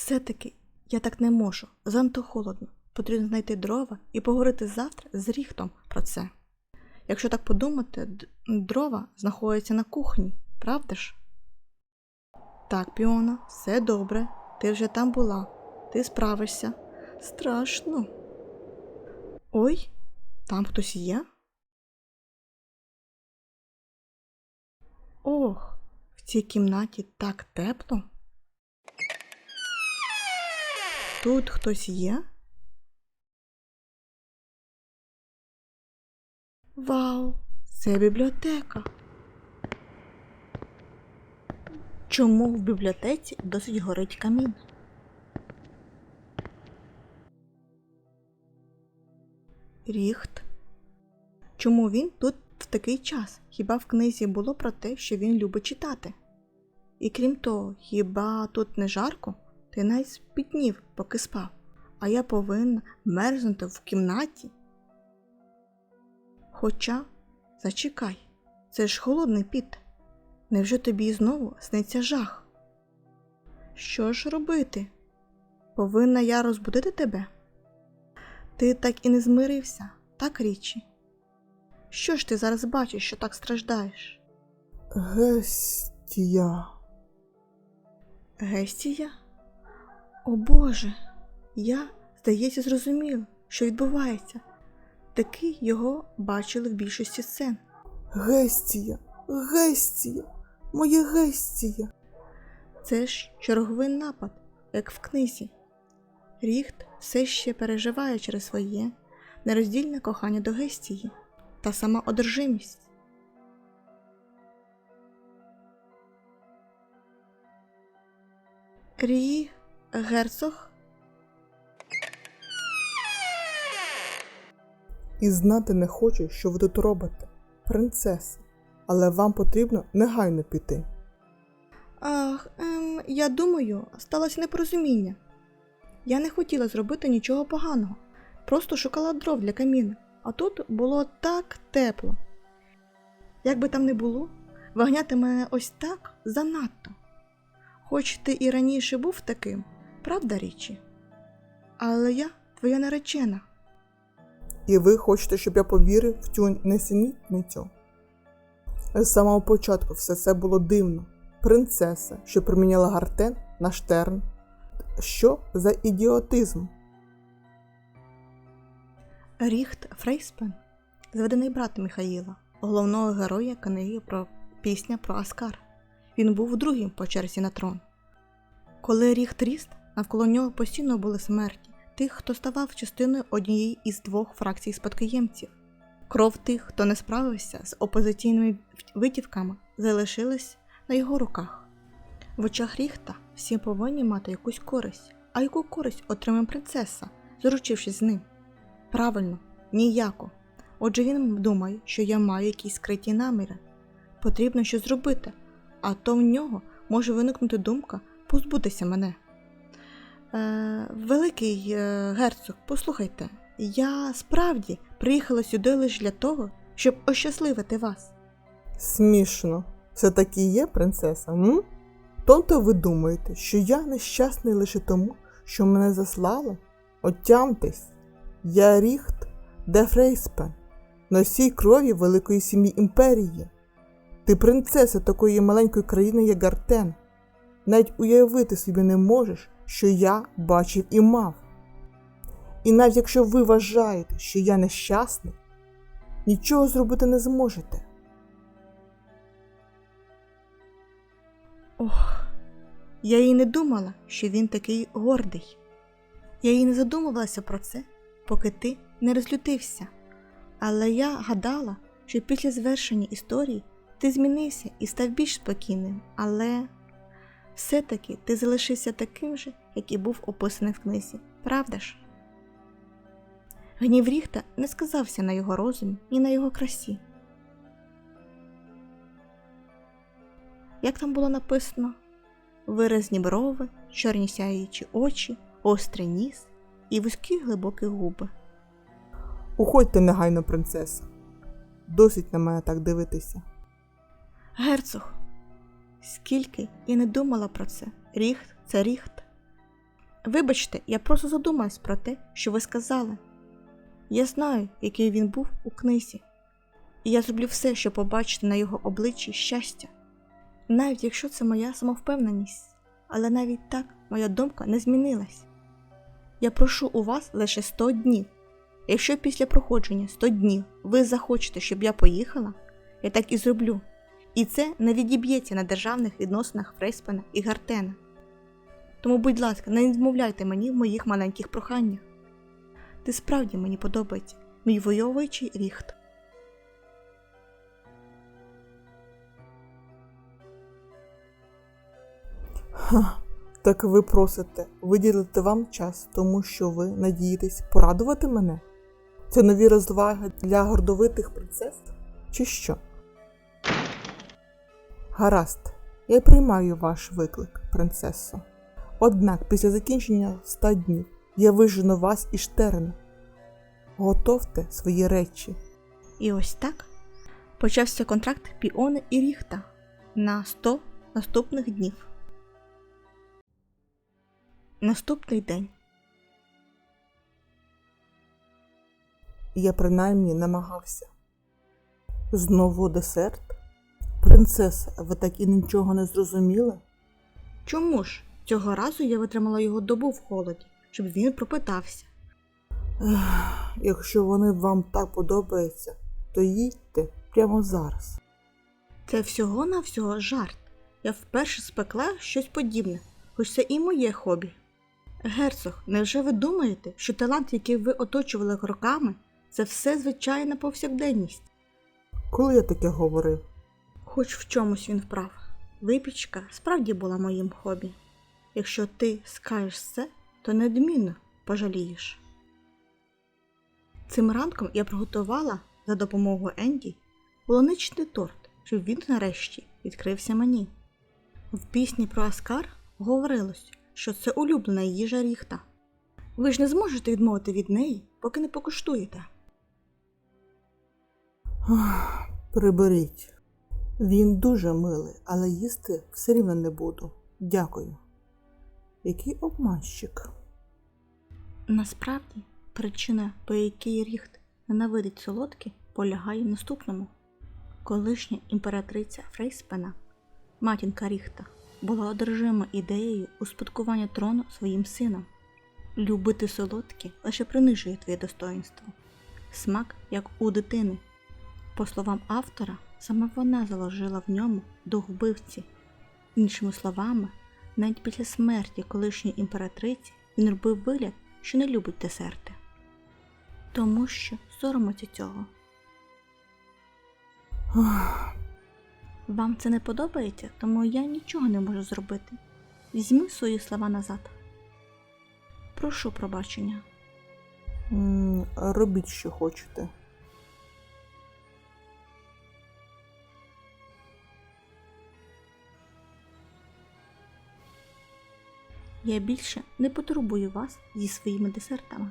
Все-таки я так не можу. Занадто холодно. Потрібно знайти дрова і поговорити завтра з Ріхтом про це. Якщо так подумати, дрова знаходяться на кухні, правда ж? Так, Піона, все добре. Ти вже там була. Ти справишся. Страшно. Ой, там хтось є? Ох, в цій кімнаті так тепло. Тут хтось є? Вау, це бібліотека. Чому в бібліотеці досить горить камін? Ріхт. Чому він тут в такий час? Хіба в книзі було про те, що він любить читати? І крім того, хіба тут не жарко? Ти навіть спітнів, поки спав, а я повинна мерзнути в кімнаті. Хоча, зачекай, це ж холодний піт. Невже тобі знову сниться жах? Що ж робити? Повинна я розбудити тебе? Ти так і не змирився, так річі? Що ж ти зараз бачиш, що так страждаєш? Гестія. Гестія? О Боже, я, здається, зрозумів, що відбувається. Такий його бачили в більшості сцен. Гестія. Гестія. Моє Гестія. Це ж черговий напад, як в книзі. Ріхт все ще переживає через своє нероздільне кохання до Гестії та сама одержимість. Рії, герцог, І знати не хочу, що ви тут робите, принцеса. Але вам потрібно негайно піти. Ах, ем, я думаю, сталося непорозуміння. Я не хотіла зробити нічого поганого, просто шукала дров для каміну, а тут було так тепло. Як би там не було, вогняти мене ось так занадто. Хоч ти і раніше був таким, правда, річі? Але я твоя наречена. І ви хочете, щоб я повірив в цю несенітницю? З самого початку все це було дивно. Принцеса, що приміняла гартен на штерн. Що за ідіотизм? Ріхт Фрейспен, зведений брат Михаїла, головного героя книги про пісня про Аскар. Він був другим по черзі на трон. Коли Ріхт ріс, навколо нього постійно були смерті тих, хто ставав частиною однієї із двох фракцій спадкоємців. Кров тих, хто не справився з опозиційними витівками, залишилась на його руках. В очах Ріхта всі повинні мати якусь користь, а яку користь отримає принцеса, заручившись з ним? Правильно, ніяко. Отже, він думає, що я маю якісь скриті наміри. Потрібно щось зробити, а то в нього може виникнути думка позбутися мене. Е, великий е, герцог, послухайте, я справді приїхала сюди лише для того, щоб ощасливити вас. Смішно. Все таки є принцеса, м? Тобто ви думаєте, що я нещасний лише тому, що мене заслали? Отямтесь. Я Ріхт де Фрейспен, носій крові великої сім'ї імперії. Ти принцеса такої маленької країни, як Гартен. Навіть уявити собі не можеш, що я бачив і мав. І навіть якщо ви вважаєте, що я нещасний, нічого зробити не зможете. Ох, я і не думала, що він такий гордий. Я і не задумувалася про це, поки ти не розлютився. Але я гадала, що після завершення історії ти змінився і став більш спокійним, але все-таки ти залишився таким же, як і був описаний в книзі, правда ж? Гнів Ріхта не сказався на його розумі і на його красі. Як там було написано? Виразні брови, чорні сяючі очі, острий ніс і вузькі глибокі губи. Уходьте негайно, принцеса. Досить на мене так дивитися. Герцог, скільки я не думала про це. Ріхт це ріхт. Вибачте, я просто задумаюсь про те, що ви сказали. Я знаю, який він був у книзі, і я зроблю все, щоб побачити на його обличчі щастя. Навіть якщо це моя самовпевненість, але навіть так моя думка не змінилась. Я прошу у вас лише 100 днів. Якщо після проходження 100 днів ви захочете, щоб я поїхала, я так і зроблю. І це не відіб'ється на державних відносинах Фрейспена і Гартена. Тому, будь ласка, не відмовляйте мені в моїх маленьких проханнях. Ти справді мені подобається, мій войовуючий ріхт. Ха, так ви просите виділити вам час, тому що ви надієтесь порадувати мене? Це нові розваги для гордовитих принцес? Чи що? Гаразд, я приймаю ваш виклик, принцесо. Однак після закінчення ста днів я вижену вас і Штерна. Готовте свої речі. І ось так почався контракт Піони і Ріхта на 100 наступних днів. Наступний день. Я принаймні намагався. Знову десерт? Принцеса, ви так і нічого не зрозуміли? Чому ж? Цього разу я витримала його добу в холоді, щоб він пропитався. Ех, Якщо вони вам так подобаються, то їдьте прямо зараз. Це всього-навсього жарт. Я вперше спекла щось подібне, хоч це і моє хобі. Герцог, невже ви думаєте, що талант, який ви оточували роками, це все звичайна повсякденність? Коли я таке говорив? Хоч в чомусь він вправ. Випічка справді була моїм хобі. Якщо ти скажеш це, то недмінно пожалієш. Цим ранком я приготувала за допомогою Енді полуничний торт, щоб він нарешті відкрився мені. В пісні про Аскар говорилось, що це улюблена їжа ріхта. Ви ж не зможете відмовити від неї, поки не покуштуєте. Приберіть. Він дуже милий, але їсти все рівно не буду. Дякую. Який обманщик. Насправді, причина, по якій Ріхт ненавидить солодкі, полягає в наступному. Колишня імператриця Фрейспена, матінка Ріхта, була одержима ідеєю успадкування трону своїм сином. Любити солодкі лише принижує твоє достоинство. Смак, як у дитини. По словам автора, саме вона заложила в ньому дух вбивці. Іншими словами, навіть після смерті колишньої імператриці він робив вигляд, що не любить десерти. Тому що соромиться цього. Вам це не подобається, тому я нічого не можу зробити. Візьми свої слова назад. Прошу пробачення. Робіть, що хочете. Я більше не потурбую вас зі своїми десертами.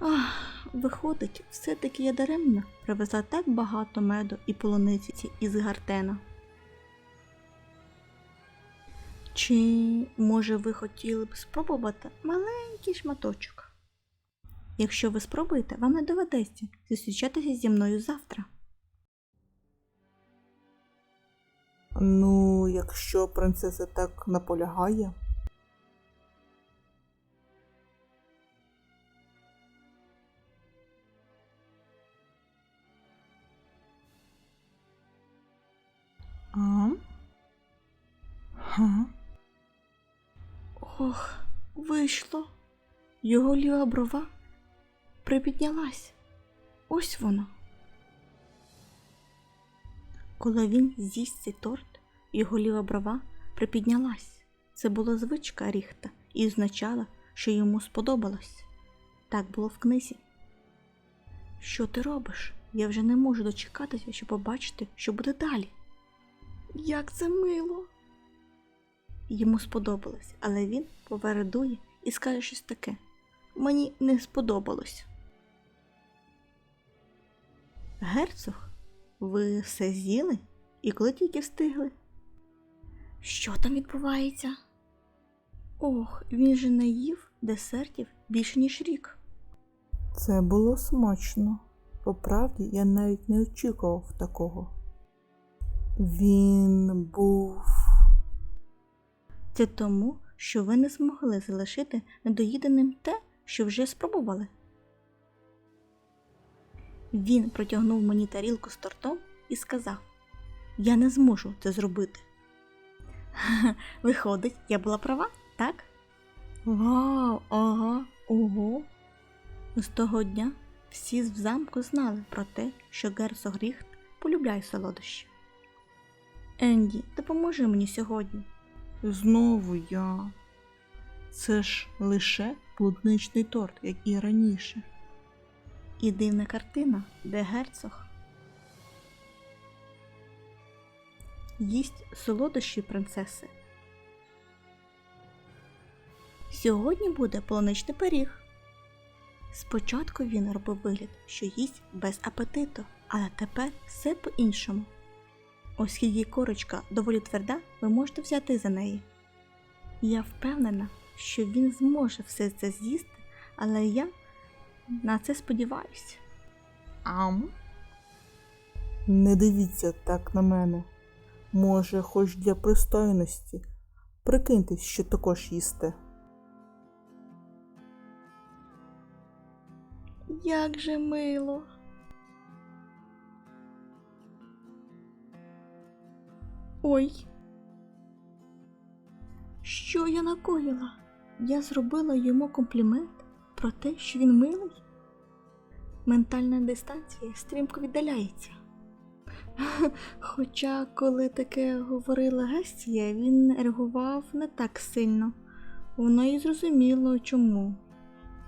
Ах, виходить, все-таки я даремно привезла так багато меду і полуниці із Гартена. Чи, може, ви хотіли б спробувати маленький шматочок? Якщо ви спробуєте, вам не доведеться зустрічатися зі мною завтра. Ну, якщо принцеса так наполягає. А? Ха? Ох, вийшло. Його ліва брова припіднялась. Ось воно. Коли він з'їсть цей торт, його ліва брова припіднялась. Це була звичка Ріхта і означала, що йому сподобалось. Так було в книзі. Що ти робиш? Я вже не можу дочекатися, щоб побачити, що буде далі. Як це мило! Йому сподобалось, але він повередує і скаже щось таке. Мені не сподобалось. Герцог, ви все з'їли? І коли тільки встигли? Що там відбувається? Ох, він же не їв десертів більше, ніж рік. Це було смачно. По правді, я навіть не очікував такого. Він був. Це тому, що ви не змогли залишити недоїденим те, що вже спробували. Він протягнув мені тарілку з тортом і сказав: Я не зможу це зробити. Виходить, я була права, так? Вау, ага, ого. З того дня всі в замку знали про те, що герцог Ріхт полюбляє солодощі. Енді, допоможи мені сьогодні. Знову я. Це ж лише плутничний торт, як і раніше. І дивна картина, де герцог їсть солодощі принцеси. Сьогодні буде полуничний пиріг. Спочатку він робив вигляд, що їсть без апетиту, але тепер все по-іншому. Оскільки корочка доволі тверда, ви можете взяти за неї. Я впевнена, що він зможе все це з'їсти, але я на це сподіваюся. Ам? Не дивіться так на мене. Може, хоч для пристойності. Прикиньтесь, що також їсте. Як же мило. Ой. Що я накоїла? Я зробила йому комплімент про те, що він милий. Ментальна дистанція стрімко віддаляється. Хоча, коли таке говорила Гестія, він реагував не так сильно. Воно і зрозуміло чому.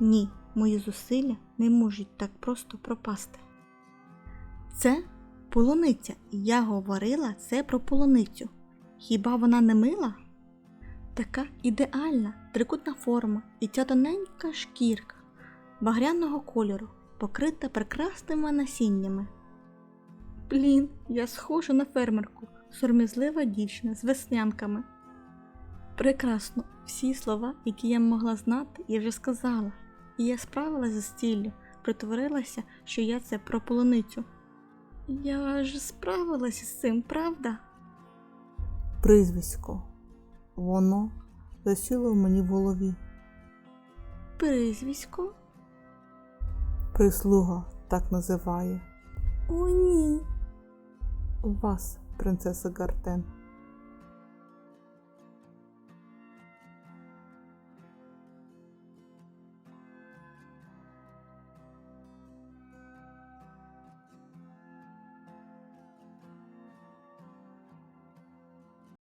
Ні, мої зусилля не можуть так просто пропасти. Це полуниця. Я говорила це про полуницю. Хіба вона не мила? Така ідеальна трикутна форма і ця тоненька шкірка багряного кольору, покрита прекрасними насіннями. Блін, я схожа на фермерку, сором'язлива дівчина з веснянками. Прекрасно, всі слова, які я могла знати, я вже сказала, і я справилася з ціллю, притворилася, що я це про полуницю. Я ж справилася з цим, правда? Прізвисько. Воно засіло в мені в голові. Прізвисько? Прислуга так називає. О, ні. Вас, принцеса Гартен.